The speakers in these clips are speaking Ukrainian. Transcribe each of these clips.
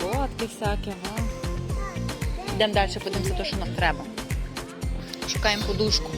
Солодкі всякі, ну. Йдемо далі, подивимося, те, що нам треба. Шукаємо подушку.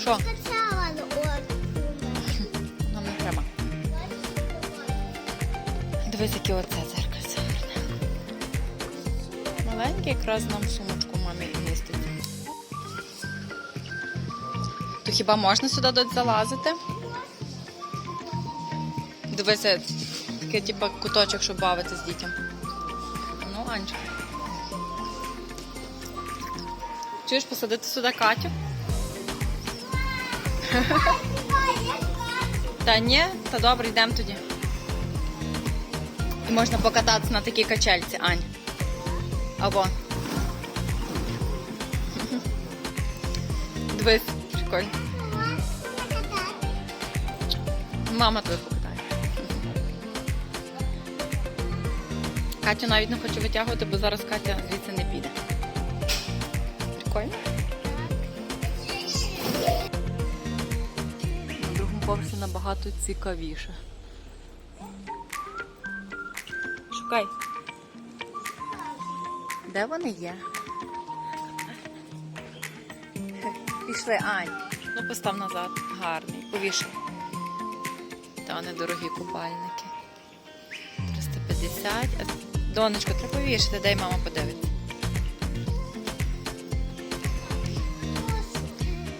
Що? Нам не треба. Дивись, яке оце дзеркальце гарне. Маленьке якраз нам сумочку мамі містить. То хіба можна сюди залазити? Дивися, такий типу куточок, щоб бавитися з дітям. Ну, Анечка. Чуєш посадити сюди Катю? Та ні, та добре, йдемо тоді. І можна покататися на такій качельці, Ань. Або. Дивись, прикольно. Мама тебе Катю навіть не хочу витягувати, бо зараз Катя звідси не піде. Прикольно? На другому поверсі набагато цікавіше. Шукай. Де вони є? Пішли, Ань. Ну, постав назад. Гарний. Повішай. Та вони дорогі купальники. 350. Донечко, треба повішати, дай мама подивиться.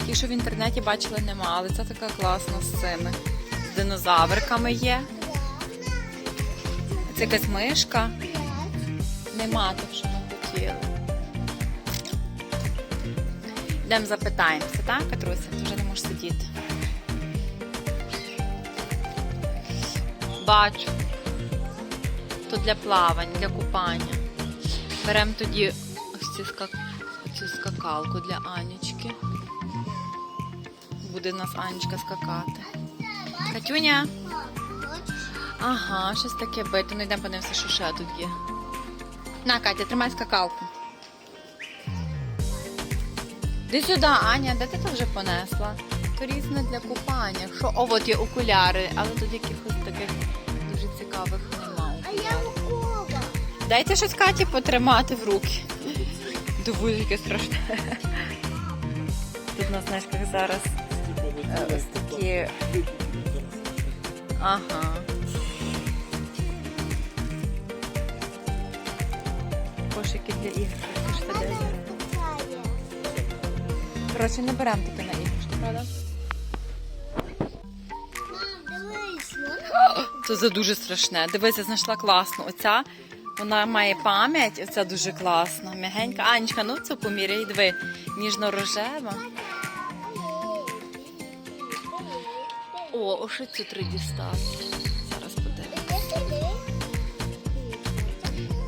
Ті, що в інтернеті бачили, нема, але це така класна з цими. З динозавриками є. Це якась мишка. Нема тих, що ми хотіли. Йдемо запитаємося, так, Катруся? Ти вже не можеш сидіти. Бачу. То для плавань, для купання. Беремо тоді ось ці скак... цю скакалку для Анічки. Буде в нас Анечка скакати. Катюня. Ага, щось таке бити. Ну йдемо подивимося, що ще тут є. На, Катя, тримай скакалку. Іди сюди, Аня, де ти то вже понесла? То різне для купання. Що? О, от є окуляри, але тут якихось таких дуже цікавих нема. Дайте щось Каті потримати в руки. Дивуй, яке страшне. Тут на знижках зараз е, ось такі. Ага. Кошики для ігор. Коштує 10 гривень. Коротше, не беремо таке на іграшки, правда? Мам, дивись, Це за дуже страшне. Дивися, знайшла класну. Оця вона має пам'ять, оця дуже класна, м'ягенька. Анечка, ну це поміряй, диви, ніжно-рожева. О, ось цю три дістати. Зараз подивимось.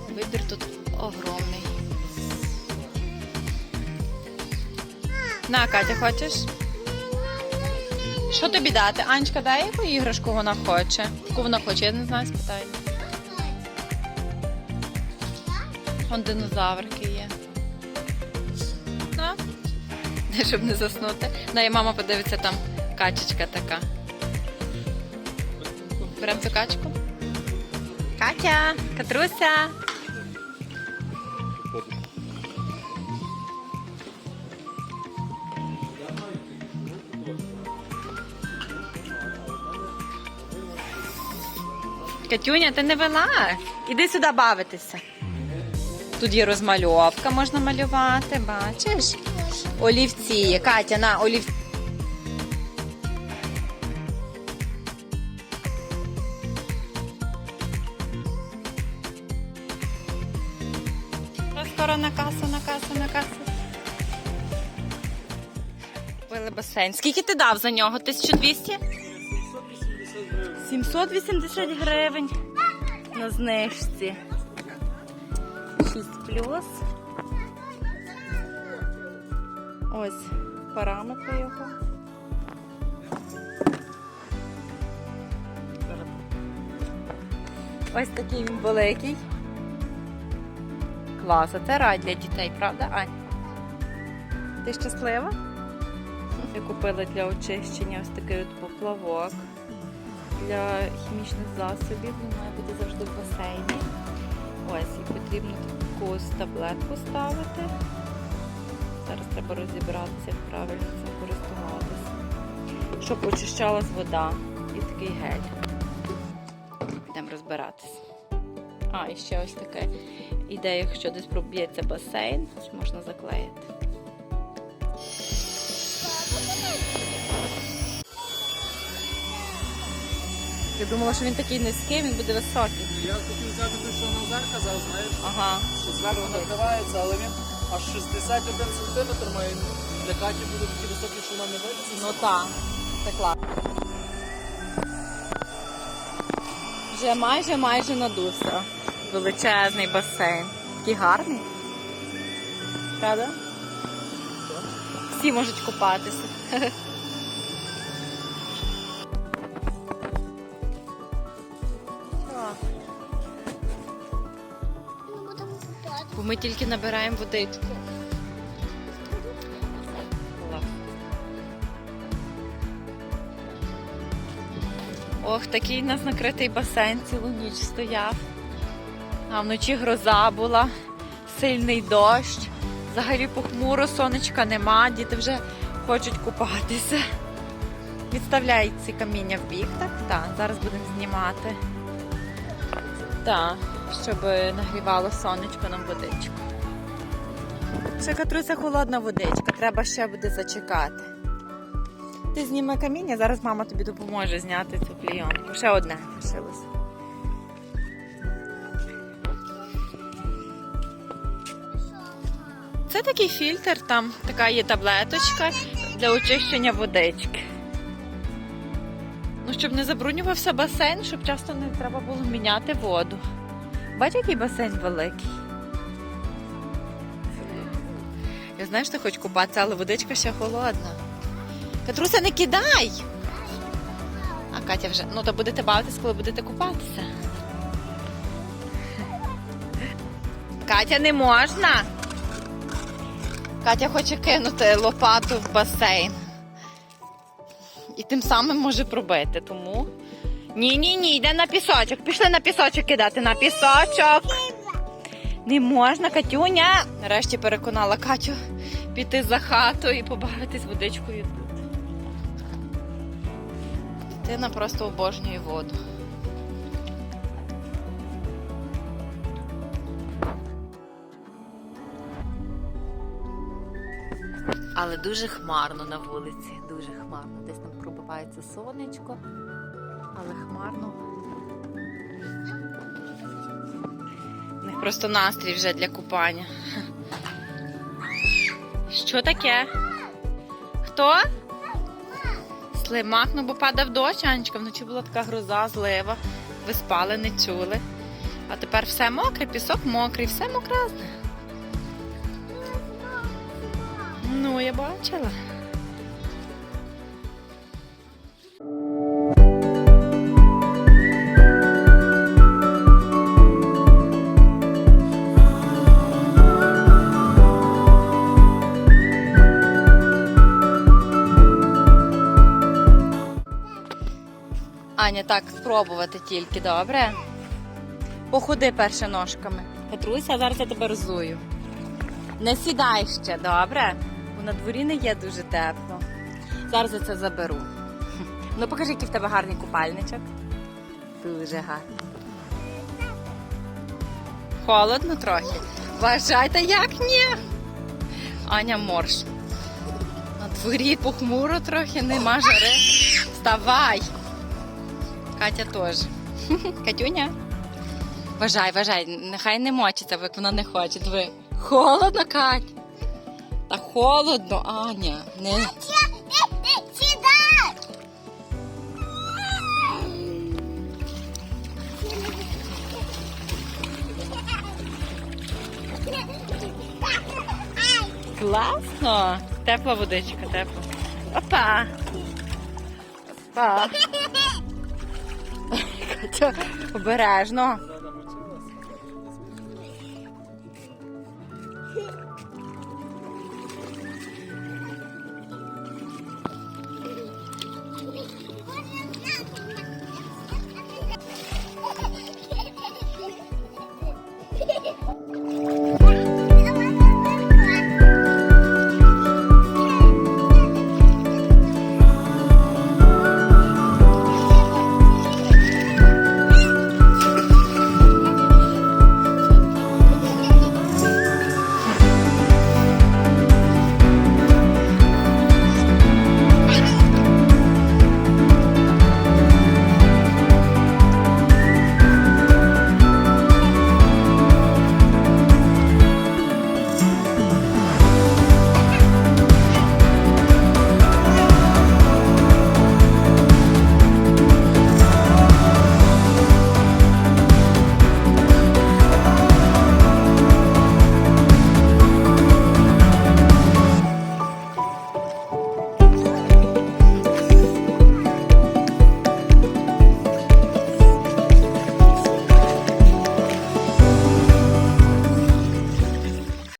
Вибір тут огромний. На, Катя, хочеш? Що тобі дати? Анечка, дай яку іграшку вона хоче. Яку вона хоче, я не знаю, спитай. Вон динозаврики є. На. Щоб не заснути. На, і мама подивиться, там качечка така. Беремо цю качку. Катя, Катруся. Катюня, ти не вилазь. Іди сюди бавитися. Тут є розмальовка, можна малювати, бачиш? Олівці. Катя, на олівці. Скоро на касу, на касу, на касу. Купили басейн. Скільки ти дав за нього? 1200? 780 гривень на знижці. 6 плюс. Ось параметри його. Ось такий він великий. Клас, а це рай для дітей, правда, Ань? Ти щаслива? Я купила для очищення ось такий от поплавок для хімічних засобів. Він має бути завжди в басейні. Ось, і потрібно таку ось таблетку ставити. Зараз треба розібратися, як правильно цим користуватися. Щоб очищалась вода і такий гель. Підемо розбиратися. А, і ще ось таке ідея, якщо десь проб'ється басейн, можна заклеїти. Я думала, що він такий низький, він буде високий. Я хотів взяти те, що Назар казав, знаєш, Ага. що зверху накривається, але він аж 61 см має. Для Каті буде такий високий, що вона не вилізе. Ну так, це класно. Вже майже майже надувся. Величезний басейн. Такий гарний. Правда? Всі можуть купатися. Бо ми тільки набираємо водичку. Ох, такий у нас накритий басейн цілу ніч стояв. А вночі гроза була, сильний дощ. Взагалі похмуро, сонечка нема, діти вже хочуть купатися. Відставляють ці каміння в бік, так? Так, зараз будемо знімати. Так, щоб нагрівало сонечко нам водичку. Ще Катруся холодна водичка, треба ще буде зачекати. Ти зніми каміння, зараз мама тобі допоможе зняти цю клійонку. Ще одне лишилось. Це такий фільтр, там така є таблеточка для очищення водички. Ну, щоб не забруднювався басейн, щоб часто не треба було міняти воду. Бач, який басейн великий. Я знаю, що ти хочеш купатися, але водичка ще холодна. Катруся, не кидай! А Катя вже. Ну, то будете бавитись, коли будете купатися. Катя, не можна. Катя хоче кинути лопату в басейн. І тим самим може пробити, тому. Ні, ні, ні, йде на пісочок. Пішли на пісочок кидати на пісочок. Не можна, Катюня. Нарешті переконала Катю піти за хату і побавитись водичкою. Дитина просто обожнює воду. Але дуже хмарно на вулиці, дуже хмарно. Десь там пробивається сонечко, але хмарно. У них просто настрій вже для купання. Що таке? Хто? Слимак, ну бо падав дощ, Анечка, вночі була така гроза, злива. Ви спали, не чули. А тепер все мокре, пісок мокрий, все мокразне. Ну, я бачила. Аня, так, спробувати тільки, добре? Походи перше ножками. Петруся, зараз я тебе розую. Не сідай ще, добре? Бо на дворі не є дуже тепло. Зараз я це заберу. Ну покажи, який в тебе гарний купальничок. Дуже гарний. Холодно трохи. Вважайте, як ні. Аня морж. На дворі похмуро трохи, нема жари. Вставай. Катя теж. Катюня. Вважай, вважай, нехай не мочиться, як вона не хоче. Диви. Холодно, Кать. Та холодно, Аня. Не... Класно. Тепла водичка, тепла. Опа. Опа. Катя, обережно.